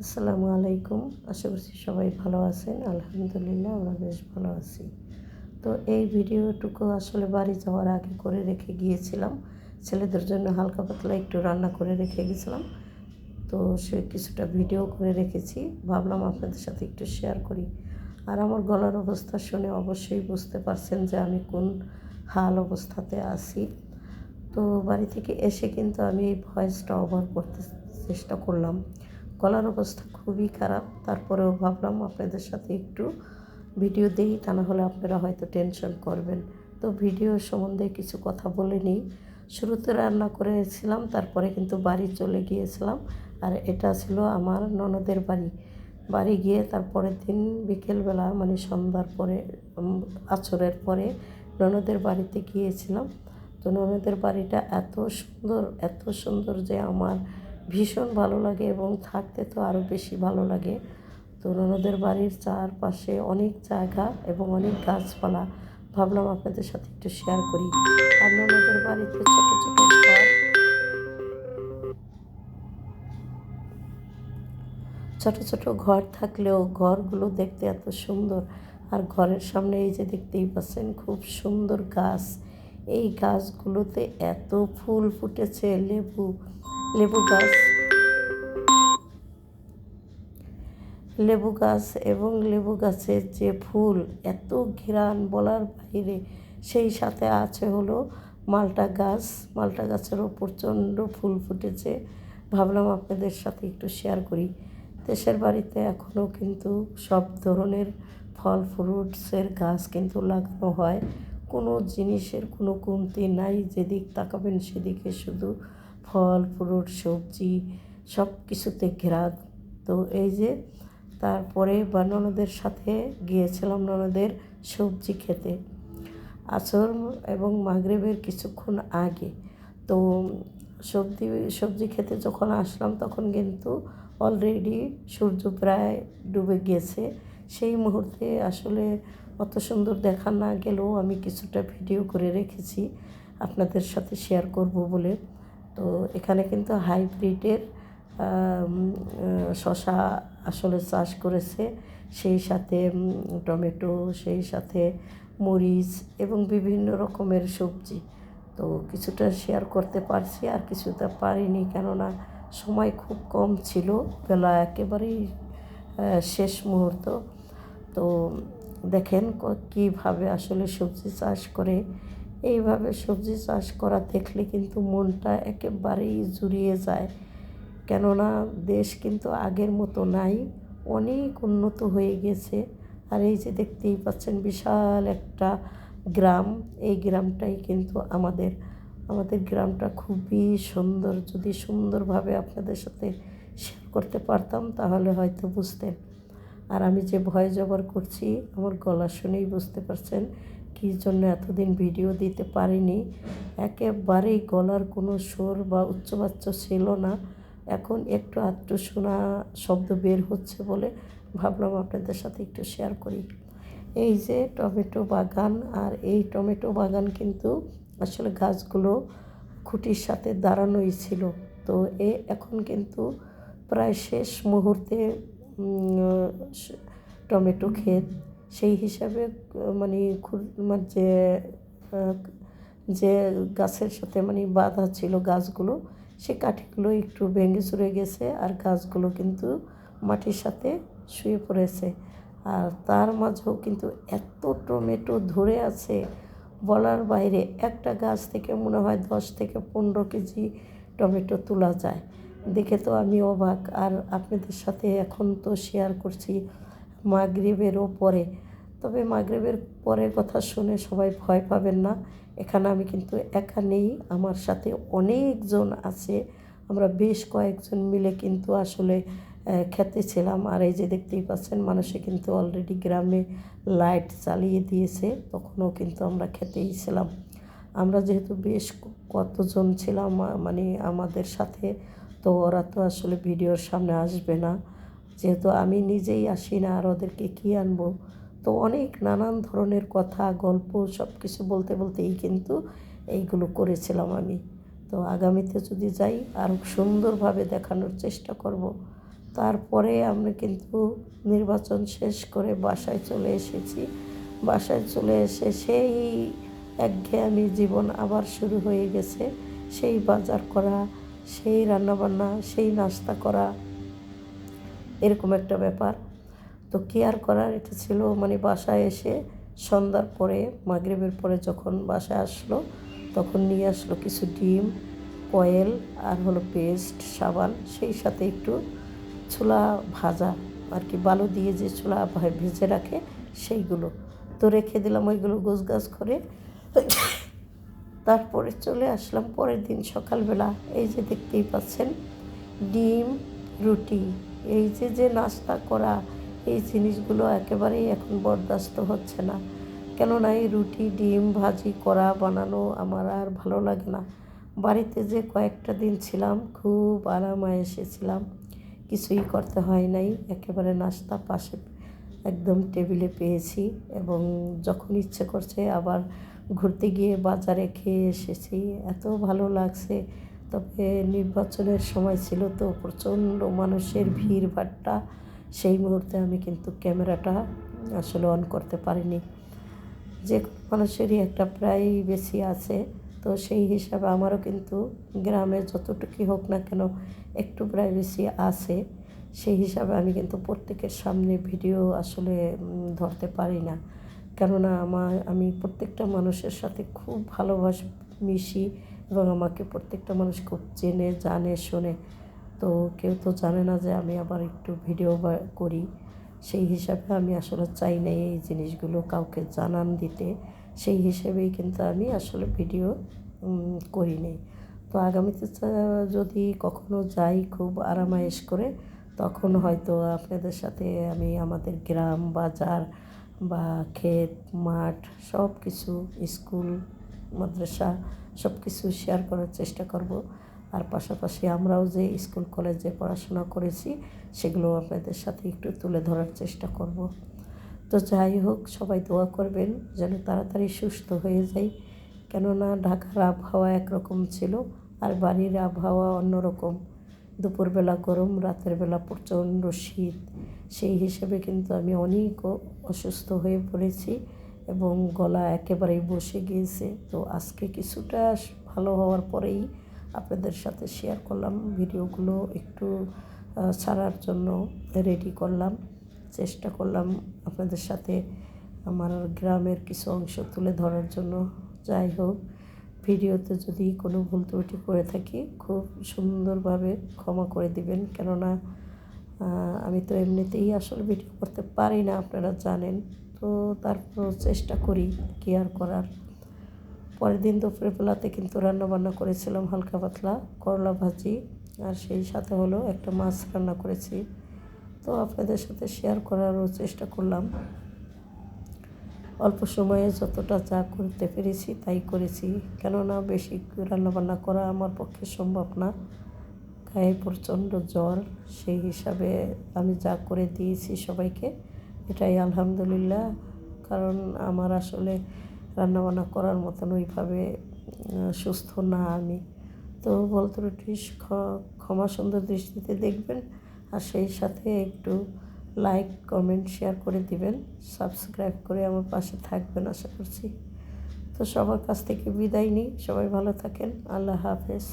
আসসালামু আলাইকুম। আশা করছি সবাই ভালো আছেন। আলহামদুলিল্লাহ আমরা বেশ ভালো আছি। তো এই ভিডিওটুকু আসলে বাড়ি যাওয়ার আগে করে রেখে গিয়েছিলাম। ছেলেদের জন্য হালকা পাতলা একটু রান্না করে রেখে গেছিলাম। তো সে কিছুটা ভিডিও করে রেখেছি। ভাবলাম আপনাদের সাথে একটু শেয়ার করি। আর আমার গলার অবস্থা শুনে অবশ্যই বুঝতে পারছেন যে আমি কোন হাল অবস্থাতে আছি। তো বাড়ি থেকে এসে কিন্তু আমি এই ভয়েসটা ওভার করতে চেষ্টা করলাম। গলার অবস্থা খুবই খারাপ। তারপরেও ভাবলাম আপনাদের সাথে একটু ভিডিও দিই, তা না হলে আপনারা হয়তো টেনশন করবেন। তো ভিডিও সম্বন্ধে কিছু কথা বলে নিই। শুরুতে রান্না করেছিলাম, তারপরে কিন্তু বাড়ি চলে গিয়েছিলাম। আর এটা ছিল আমার ননদের বাড়ি। বাড়ি গিয়ে তারপরের দিন বিকেলবেলা মানে সন্ধ্যার পরে আছরের পরে ননদের বাড়িতে গিয়েছিলাম। তো ননদের বাড়িটা এত সুন্দর এত সুন্দর যে আমার ভীষণ ভালো লাগে এবং থাকতে তো আরও বেশি ভালো লাগে। তো ননদের বাড়ির চারপাশে অনেক জায়গা এবং অনেক গাছপালা। ভাবলাম আপনাদের সাথে একটু শেয়ার করি। আর ননদের বাড়িতে ছোট ছোট ছোট ছোট ঘর থাকলেও ঘরগুলো দেখতে এত সুন্দর। আর ঘরের সামনে এই যে দেখতেই পাচ্ছেন, খুব সুন্দর গাছ। এই গাছগুলোতে এত ফুল ফুটেছে, লেবু। লেবু গাছ। লেবু গাছ এবং লেবু গাছের যে ফুল, এত ঘেরান বলার বাইরে, সেই সাথে আছে হলো মালটা গাছ। মালটা গাছেরও প্রচণ্ড ফুল ফুটেছে। ভাবলাম আপনাদের সাথে একটু শেয়ার করি। দেশের বাড়িতে এখনও কিন্তু সব ধরনের ফল ফ্রুটসের গাছ কিন্তু লাগানো হয়। কোনো জিনিসের কোনো কমতি নাই, যেদিক তাকাবেন সেদিকে শুধু ফল ফ্রুট সবজি সব কিছুতে ঘেরা। তো এই যে তারপরে বা ননদের সাথে গিয়েছিলাম ননদের সবজি খেতে। আসর এবং মাগরেবের কিছুক্ষণ আগে। তো সবজি সবজি খেতে যখন আসলাম তখন কিন্তু অলরেডি সূর্য প্রায় ডুবে গিয়েছে সেই মুহূর্তে আসলে অত সুন্দর দেখা না গেলেও আমি কিছুটা ভিডিও করে রেখেছি। আপনাদের সাথে শেয়ার করব বলে। তো এখানে কিন্তু হাইব্রিডের শশা আসলে চাষ করেছে। সেই সাথে টমেটো, সেই সাথে মরিচ এবং বিভিন্ন রকমের সবজি। তো কিছুটা শেয়ার করতে পারছি, আর কিছুটা পারিনি কেননা সময় খুব কম ছিল। বেলা একেবারেই শেষ মুহূর্ত। তো দেখেন কীভাবে আসলে সবজি চাষ করে এইভাবে সবজি চাষ করা দেখলে কিন্তু মনটা একেবারেই জুড়িয়ে যায়। কেননা দেশ কিন্তু আগের মতো নাই, অনেক উন্নত হয়ে গেছে। আর এই যে দেখতেই পাচ্ছেন বিশাল একটা গ্রাম, এই গ্রামটাই কিন্তু আমাদের আমাদের গ্রামটা খুবই সুন্দর। যদি সুন্দরভাবে আপনাদের সাথে শেয়ার করতে পারতাম তাহলে হয়তো বুঝতেন। আর আমি যে ভয় জবর করছি, আমার গলা শুনেই বুঝতে পারছেন কী জন্য এতদিন ভিডিও দিতে পারিনি? একেবারেই গলার কোনো সুর বা উচ্চবাচ্য ছিল না। এখন একটু আধটু শোনা শব্দ বের হচ্ছে বলে ভাবলাম আপনাদের সাথে একটু শেয়ার করি। এই যে টমেটো বাগান আর এই টমেটো বাগান কিন্তু আসলে গাছগুলো খুঁটির সাথে দাঁড়ানোই ছিল। তো এ এখন কিন্তু প্রায় শেষ মুহূর্তে টমেটো ক্ষেত সেই হিসাবে মানে মানে যে যে গাছের সাথে মানে বাঁধা ছিল গাছগুলো সে কাঠিগুলো একটু ভেঙে চুরে গেছে আর গাছগুলো কিন্তু মাটির সাথে শুয়ে পড়েছে। আর তার মাঝেও কিন্তু এত টমেটো ধরে আছে, বলার বাইরে একটা গাছ থেকে মনে হয় দশ থেকে পনেরো কেজি টমেটো তোলা যায়। দেখে তো আমি অবাক। আর আপনাদের সাথে এখন তো শেয়ার করছি মাগরীবেরও পরে তবে মাগরীবের পরের কথা শুনে সবাই ভয় পাবেন না। এখানে আমি কিন্তু একা নেই, আমার সাথে অনেকজন আছে। আমরা বেশ কয়েকজন মিলে কিন্তু আসলে খেতে ছিলাম আর এই যে দেখতেই পাচ্ছেন, মানুষে কিন্তু অলরেডি গ্রামে লাইট চালিয়ে দিয়েছে, তখনও কিন্তু আমরা খেতেই ছিলাম। আমরা যেহেতু বেশ কতজন ছিলাম মানে আমাদের সাথে, তো ওরা তো আসলে ভিডিওর সামনে আসবে না। যেহেতু আমি নিজেই আসি না আর ওদেরকে কী আনব? তো অনেক নানান ধরনের কথা, গল্প সব কিছু বলতে বলতেই কিন্তু এইগুলো করেছিলাম আমি। তো আগামীতে যদি যাই আরও সুন্দরভাবে দেখানোর চেষ্টা করব। তারপরে আমরা কিন্তু নির্বাচন শেষ করে বাসায় চলে এসেছি। বাসায় চলে এসে সেই একঘেয়েমি জীবন আবার শুরু হয়ে গেছে। সেই বাজার করা, সেই রান্নাবান্না, সেই নাস্তা করা এরকম একটা ব্যাপার। তো কেয়ার করার এটা ছিল মানে বাসায় এসে সন্ধ্যার পরে, মাগরিবের পরে যখন বাসায় আসলো, তখন নিয়ে আসলো কিছু ডিম, কয়েল আর হলো পেস্ট, সাবান, সেই সাথে একটু ছোলা ভাজা আর কি, বালু দিয়ে যে ছোলা ভেজে রাখে সেইগুলো। তো রেখে দিলাম ওইগুলো গোছগাছ করে। তারপরে চলে আসলাম পরের দিন সকালবেলা। এই যে দেখতেই পাচ্ছেন, ডিম, রুটি। এই যে যে নাস্তা করা, এই জিনিসগুলো একেবারেই এখন বরদাস্ত হচ্ছে না। কেননা এই রুটি, ডিম, ভাজি করা, বানানো আমার আর ভালো লাগে না। বাড়িতে যে কয়েকটা দিন ছিলাম, খুব আরামায় এসেছিলাম কিছুই করতে হয় নাই, একেবারে নাস্তা পাশে একদম টেবিলে পেয়েছি এবং যখন ইচ্ছে করছে আবার ঘুরতে গিয়ে বাজারে খেয়ে এসেছি। এত ভালো লাগছে তবে নির্বাচনের সময় ছিল তো প্রচণ্ড মানুষের ভিড় ভাট্টা। সেই মুহূর্তে আমি কিন্তু ক্যামেরাটা আসলে অন করতে পারিনি। যে মানুষেরই একটা প্রায় বেশি আছে, তো সেই হিসাবে আমারও কিন্তু গ্রামে যতটুকুই হোক না কেন একটু প্রায় বেশি আছে। সেই হিসাবে আমি কিন্তু প্রত্যেকের সামনে ভিডিও আসলে ধরতে পারি না। কেননা আমার, আমি প্রত্যেকটা মানুষের সাথে খুব ভালোবাসি মিশি। এবং আমাকে প্রত্যেকটা মানুষ খুব চেনে, জানে, শোনে। তো কেউ তো জানে না যে আমি আবার একটু ভিডিও করি। সেই হিসাবে আমি আসলে চাই না এই জিনিসগুলো কাউকে জানান দিতে। সেই হিসেবেই কিন্তু আমি আসলে ভিডিও করি নি। তো আগামীতে যদি কখনো যাই খুব আরামায়েশ করে, তখন হয়তো আপনাদের সাথে আমি আমাদের গ্রাম, বাজার বা ক্ষেত, মাঠ সব কিছু স্কুল, মাদ্রাসা সব কিছু শেয়ার করার চেষ্টা করব। আর পাশাপাশি আমরাও যে স্কুল কলেজে পড়াশোনা করেছি সেগুলো আপনাদের সাথে একটু তুলে ধরার চেষ্টা করব। তো যাই হোক, সবাই দোয়া করবেন যেন তাড়াতাড়ি সুস্থ হয়ে যাই। কেননা ঢাকার আবহাওয়া একরকম ছিল, আর বাড়ির আবহাওয়া অন্যরকম। দুপুরবেলা গরম, রাতের বেলা প্রচণ্ড শীত। সেই হিসেবে কিন্তু আমি অনেক অসুস্থ হয়ে পড়েছি। এবং গলা একেবারেই বসে গিয়েছে। তো আজকে কিছুটা ভালো হওয়ার পরেই আপনাদের সাথে শেয়ার করলাম। ভিডিওগুলো একটু ছাড়ার জন্য রেডি করলাম। চেষ্টা করলাম আপনাদের সাথে আমার গ্রামের কিছু অংশ তুলে ধরার জন্য। যাই হোক, ভিডিওতে যদি কোনো ভুল ত্রুটি করে থাকি, খুব সুন্দরভাবে ক্ষমা করে দিবেন। কেননা আমি তো এমনিতেই আসলে ভিডিও করতে পারি না, আপনারা জানেন। তো তারপর চেষ্টা করি কেয়ার করার। পরের দিন দুপুরে বেলাতে কিন্তু রান্নাবান্না করেছিলাম হালকা পাতলা করলা ভাজি আর সেই সাথে হলো একটা মাছ রান্না করেছি। তো আপনাদের সাথে শেয়ার করারও চেষ্টা করলাম। অল্প সময়ে যতটা যা করতে পেরেছি তাই করেছি। কেননা বেশি রান্নাবান্না করা আমার পক্ষে সম্ভব না। গায়ে প্রচণ্ড জ্বর, সেই হিসাবে আমি যা করে দিয়েছি সবাইকে এটাই আলহামদুলিল্লাহ। কারণ আমার আসলে রান্নাবান্না করার মতন ওইভাবে সুস্থ না আমি। তো বলতে ত্রুটি ক্ষমা সুন্দর দৃষ্টিতে দেখবেন। আর সেই সাথে একটু লাইক, কমেন্ট, শেয়ার করে দিবেন। সাবস্ক্রাইব করে আমার পাশে থাকবেন আশা করছি। তো সবার কাছ থেকে বিদায় নিই। সবাই ভালো থাকেন। আল্লাহ হাফেজ।